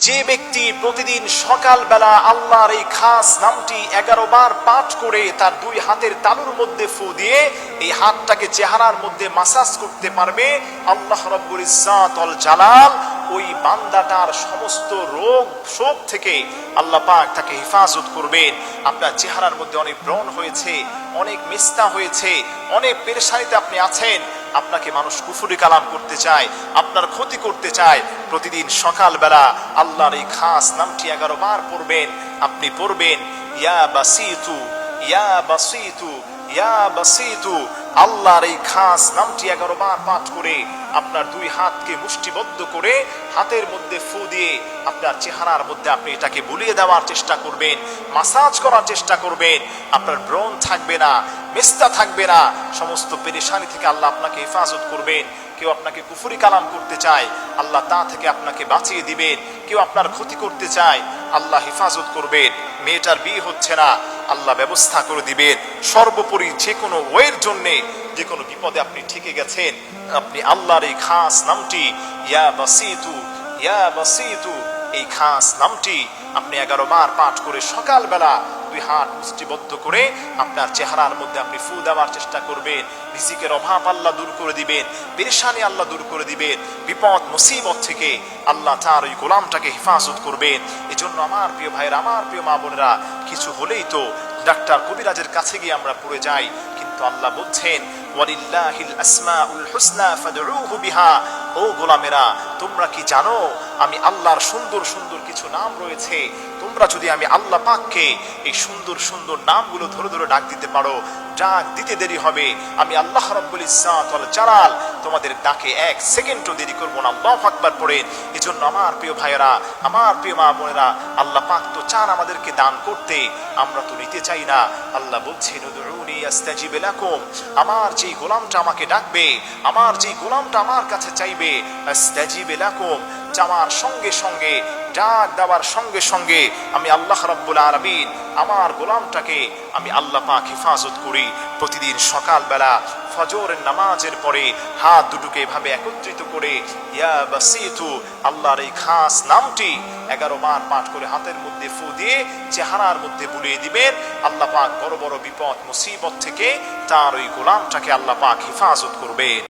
যে ব্যক্তি প্রতিদিন সকালবেলা আল্লাহর এই খাস নামটি এগারো বার পাঠ করে তার দুই হাতের তালুর মধ্যে ফু দিয়ে এই হাতটাকে চেহারার মধ্যে মাসাজ করতে পারবে, আল্লাহ রব্বুল ইজ্জাত জালাল। ওই বান্দাটার সমস্ত রোগ শোক থেকে আল্লাহ পাক তাকে হেফাজত করবেন। আপনার চেহারার মধ্যে অনেক ব্রণ হয়েছে, অনেক মিস্তা হয়েছে, অনেক পেরেশানিতে আপনি আছেন। আপনাকে মানুষ কুফুরি কালাম করতে চায়, আপনার ক্ষতি করতে চায়। প্রতিদিন সকালবেলা আল্লাহর এই খাস নামটি এগারো বার পড়বেন, আপনি পড়বেন, ইয়া বাসিতু ইয়া বাসিতু ইয়া বাসিতু আল্লাহর এই খাস নামটি এগারো বার পাঠ করে আপনার দুই হাতকে মুষ্টিবদ্ধ করে হাতের মধ্যে ফু দিয়ে আপনার চেহারার মধ্যে আপনি এটাকে বুলিয়ে দেওয়ার চেষ্টা করবেন, মাসাজ করার চেষ্টা করবেন, আপনার ব্রণ থাকবে না, মেস্তা থাকবে না, সমস্ত পেরেশানি থেকে আল্লাহ আপনাকে হেফাজত করবেন। কেউ আপনাকে কুফুরি কালাম করতে চায়, আল্লাহ তা থেকে আপনাকে বাঁচিয়ে দিবেন। কেউ আপনার ক্ষতি করতে চায় আল্লাহ হেফাজত করবেন, মেয়েটার বিয়ে হচ্ছে না, আল্লাহ ব্যবস্থা করে দিবেন। সর্বোপরি যে কোনো ওয়ের জন্যে যে কোনো বিপদে আপনি ঠেকে গেছেন, আপনি আল্লাহর এই খাস নামটি, ইয়া বাসিতু ইয়া বাসিতু, এই খাস নামটি আপনি এগারো বার পাঠ করে সকালবেলা দুই হাত মুষ্টিবদ্ধ করে আপনার চেহারার মধ্যে আপনি ফু দেওয়ার চেষ্টা করবেন। রিজিকের অভাব আল্লাহ দূর করে দিবেন, পেরেশানি আল্লাহ দূর করে দিবেন, বিপদ, মুসিবত থেকে আল্লাহ তার ওই গোলামটাকে হেফাজত করবেন। এজন্য আমার প্রিয় ভাইয়ের, আমার প্রিয় মা বোনেরা, কিছু হলেই তো ডাক্তার কবিরাজের কাছে গিয়ে আমরা পড়ে যাই কিন্তু আল্লাহ বলছেন, ওয়ালিল্লাহিল আসমাউল হুসনা ফাদউহু বিহা। ও গোলামেরা, তোমরা কি জানো, আমি আল্লাহর সুন্দর সুন্দর কিছু নাম রয়েছে। তোমরা যদি আমি আল্লাহ পাককে এই সুন্দর সুন্দর নামগুলো ধরে ধরে ডাক দিতে পারো, ডাক দিতে দেরি হবে। আমি আল্লাহ রব্বুল ওয়াল জালাল তোমাদের ডাকে এক সেকেন্ডও দেরি করব না, আল্লাহ আকবার পড়ে। এজন্য আমার প্রিয় ভাইয়েরা, আমার প্রিয় মা বোনেরা, আল্লাহ পাক তো চান আমাদেরকে দান করতে। আমরা তো নিতে চাই না। আল্লাহ বলছেন লাকুম। আমার যেই গোলামটা আমাকে ডাকবে, আমার যেই গোলামটা আমার কাছে চাইবে, আস্তাজিব লাকুম। সঙ্গে সঙ্গে, ডাক দেওয়ার সঙ্গে সঙ্গে আমি আল্লাহ রাব্বুল আলামিন আমার গোলামটাকে আমি আল্লাহ পাক হেফাজত করি। প্রতিদিন সকালবেলা ফজরের নামাজের পরে হাত দুটোকে এভাবে একত্রিত করে, ইয়া বাসিতু, আল্লাহর এই খাস নামটি এগারো বার পাঠ করে হাতের মধ্যে ফু দিয়ে চেহারার মধ্যে বুলিয়ে দিবেন। আল্লাহ পাক বড় বড় বিপদ, মুসিবত থেকে তার ওই গোলামটাকে আল্লাহ পাক হেফাজত করবেন।